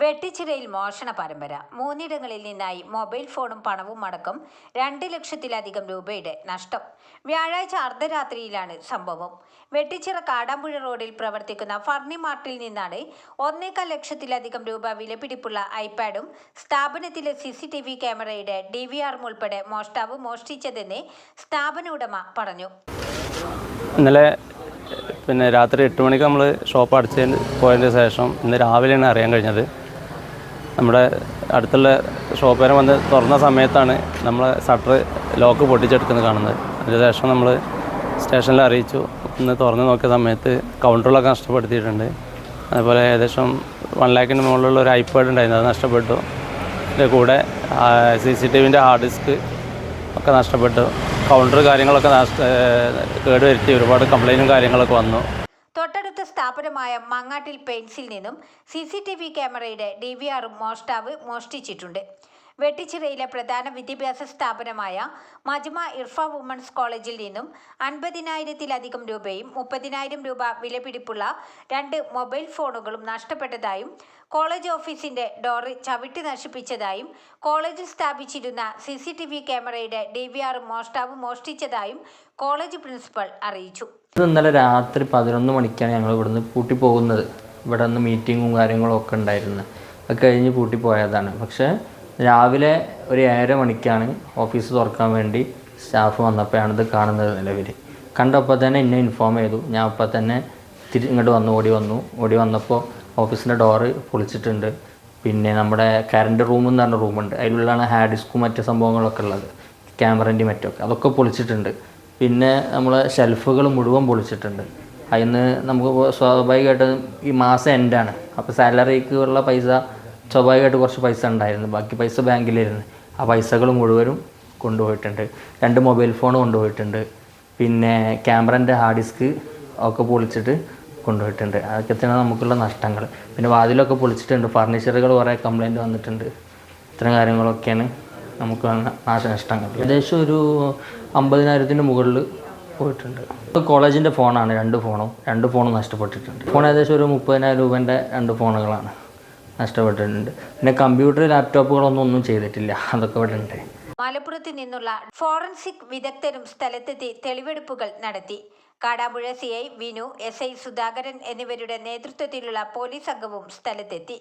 വെട്ടിച്ചിറയിൽ മോഷണ പരമ്പര. മൂന്നിടങ്ങളിൽ നിന്നായി മൊബൈൽ ഫോണും പണവും അടക്കം രണ്ട് ലക്ഷത്തിലധികം രൂപയുടെ നഷ്ടം. വ്യാഴാഴ്ച അർദ്ധരാത്രിയിലാണ് സംഭവം. വെട്ടിച്ചിറ കാടാമ്പുഴ റോഡിൽ പ്രവർത്തിക്കുന്ന ഫർണി മാർട്ടിൽ നിന്നാണ് ഒന്നേകാൽ ലക്ഷത്തിലധികം രൂപ വിലപിടിപ്പുള്ള ഐപാഡും സ്ഥാപനത്തിലെ സി സി ടി വി ക്യാമറയുടെ ഡി വി ആറും ഉൾപ്പെടെ മോഷ്ടാവ് മോഷ്ടിച്ചതെന്ന് സ്ഥാപന ഉടമ പറഞ്ഞു. ഇന്നലെ പിന്നെ രാത്രി എട്ട് മണിക്ക് നമ്മൾ ഷോപ്പ് അടച്ചതിന് പോയതിന് ശേഷം ഇന്ന് രാവിലെയാണ് അറിയാൻ കഴിഞ്ഞത്. നമ്മുടെ അടുത്തുള്ള ഷോപ്പുകാരൻ വന്ന് തുറന്ന സമയത്താണ് നമ്മൾ ഷട്ടർ ലോക്ക് പൊട്ടിച്ചെടുക്കുന്നത് കാണുന്നത്. അതിനുശേഷം നമ്മൾ സ്റ്റേഷനിൽ അറിയിച്ചു. ഇന്ന് തുറന്ന് നോക്കിയ സമയത്ത് കൗണ്ടറുകളൊക്കെ നഷ്ടപ്പെടുത്തിയിട്ടുണ്ട്. അതുപോലെ ഏകദേശം വൺ ലാക്കിന്റെ മുകളിലുള്ള ഒരു ഐപാഡ് ഉണ്ടായിരുന്നു. അത് നഷ്ടപ്പെട്ടു. അതിന്റെ കൂടെ സി സി ടി വിന്റെ ഹാർഡ് ഡിസ്ക് ഒക്കെ നഷ്ടപ്പെട്ടു. കൗണ്ടർ കാര്യങ്ങളൊക്കെ നഷ്ട കേടുവരുത്തി. ഒരുപാട് കംപ്ലൈന്റും കാര്യങ്ങളൊക്കെ വന്നു. സ്ഥാപനമായ മങ്ങാട്ടിൽ പെൻസിൽ നിന്നും സി സി ടി വി ക്യാമറയുടെ ഡി വി ആറും മോഷ്ടാവ് മോഷ്ടിച്ചിട്ടുണ്ട്. വെട്ടിച്ചിറയിലെ പ്രധാന വിദ്യാഭ്യാസ സ്ഥാപനമായ മജ്മ ഇർഫ വുമൺസ് കോളേജിൽ നിന്നും അൻപതിനായിരത്തിലധികം രൂപയും മുപ്പതിനായിരം രൂപ വിലപിടിപ്പുള്ള രണ്ട് മൊബൈൽ ഫോണുകളും നഷ്ടപ്പെട്ടതായും കോളേജ് ഓഫീസിന്റെ ഡോറ് ചവിട്ടി നശിപ്പിച്ചതായും കോളേജിൽ സ്ഥാപിച്ചിരുന്ന സി സി ടി വി ക്യാമറയുടെ ഡി വി ആറും മോഷ്ടാവ് മോഷ്ടിച്ചതായും കോളേജ് പ്രിൻസിപ്പൽ അറിയിച്ചു. ഇന്നലെ രാത്രി പതിനൊന്ന് മണിക്കാണ് ഞങ്ങൾ ഇവിടുന്ന് പൂട്ടി പോകുന്നത് ഇവിടെ നിന്ന് മീറ്റിങ്ങും കാര്യങ്ങളും ഒക്കെ ഉണ്ടായിരുന്നു. അത് കഴിഞ്ഞ് പൂട്ടി പോയതാണ് പക്ഷേ രാവിലെ ഒരു ഏഴര മണിക്കാണ് ഓഫീസ് തുറക്കാൻ വേണ്ടി സ്റ്റാഫ് വന്നപ്പോഴാണ് ഇത് കാണുന്നത് നിലവിൽ കണ്ടപ്പോൾ തന്നെ എന്നെ ഇൻഫോം ചെയ്തു. ഞാൻ അപ്പോൾ തന്നെ തിരി ഇങ്ങോട്ട് വന്നു ഓടി വന്നു. ഓടി വന്നപ്പോൾ ഓഫീസിന്റെ ഡോറ് പൊളിച്ചിട്ടുണ്ട്. പിന്നെ നമ്മുടെ കറണ്ട് റൂം എന്ന് പറഞ്ഞ റൂമുണ്ട് അതിലുള്ളതാണ് ഹാർഡ് ഡിസ്കും മറ്റ് സംഭവങ്ങളൊക്കെ ഉള്ളത്. ക്യാമറന്റെ മറ്റൊക്കെ. അതൊക്കെ പൊളിച്ചിട്ടുണ്ട്. പിന്നെ നമ്മൾ ഷെൽഫുകൾ മുഴുവൻ പൊളിച്ചിട്ടുണ്ട്. അതിൽ നിന്ന് നമുക്ക് സ്വാഭാവികമായിട്ട് ഈ മാസം എൻഡാണ് അപ്പോൾ സാലറിക്കുള്ള പൈസ സ്വാഭാവികമായിട്ട് കുറച്ച് പൈസ ഉണ്ടായിരുന്നു. ബാക്കി പൈസ ബാങ്കിലിരുന്ന്. ആ പൈസകൾ മുഴുവനും കൊണ്ടുപോയിട്ടുണ്ട്. രണ്ട് മൊബൈൽ ഫോൺ കൊണ്ടുപോയിട്ടുണ്ട്. പിന്നെ ക്യാമറന്റെ ഹാർഡ് ഡിസ്ക് ഒക്കെ പൊളിച്ചിട്ട് കൊണ്ടുപോയിട്ടുണ്ട്. അതൊക്കെ തന്നെയാണ് നമുക്കുള്ള നഷ്ടങ്ങൾ. പിന്നെ വാതിലൊക്കെ പൊളിച്ചിട്ടുണ്ട്. ഫർണിച്ചറുകൾ കുറേ കംപ്ലൈന്റ് വന്നിട്ടുണ്ട്. ഇത്തരം കാര്യങ്ങളൊക്കെയാണ് നമുക്ക് വന്ന നാശനഷ്ടങ്ങൾ ഏകദേശം ഒരു അമ്പതിനായിരത്തിന്റെ മുകളിൽ പോയിട്ടുണ്ട്. കോളേജിന്റെ ഫോണാണ്. രണ്ട് ഫോണും. രണ്ട് ഫോണും നഷ്ടപ്പെട്ടിട്ടുണ്ട്. ഫോൺ ഏകദേശം ഒരു മുപ്പതിനായിരം രൂപേന്റെ രണ്ട് ഫോണുകളാണ്. നഷ്ടപ്പെട്ടിട്ടുണ്ട്. പിന്നെ കമ്പ്യൂട്ടർ ലാപ്ടോപ്പുകളൊന്നും ഒന്നും ചെയ്തിട്ടില്ല. അതൊക്കെ ഇവിടെ ഉണ്ട് മലപ്പുറത്ത് നിന്നുള്ള ഫോറൻസിക് വിദഗ്ധരും സ്ഥലത്തെത്തി തെളിവെടുപ്പുകൾ നടത്തി. Kadampuzha C I Vinu S I Sudhakaran എന്നിവരുടെ നേതൃത്വത്തിലുള്ള പോലീസ് സംഘവും സ്ഥലത്തെത്തി.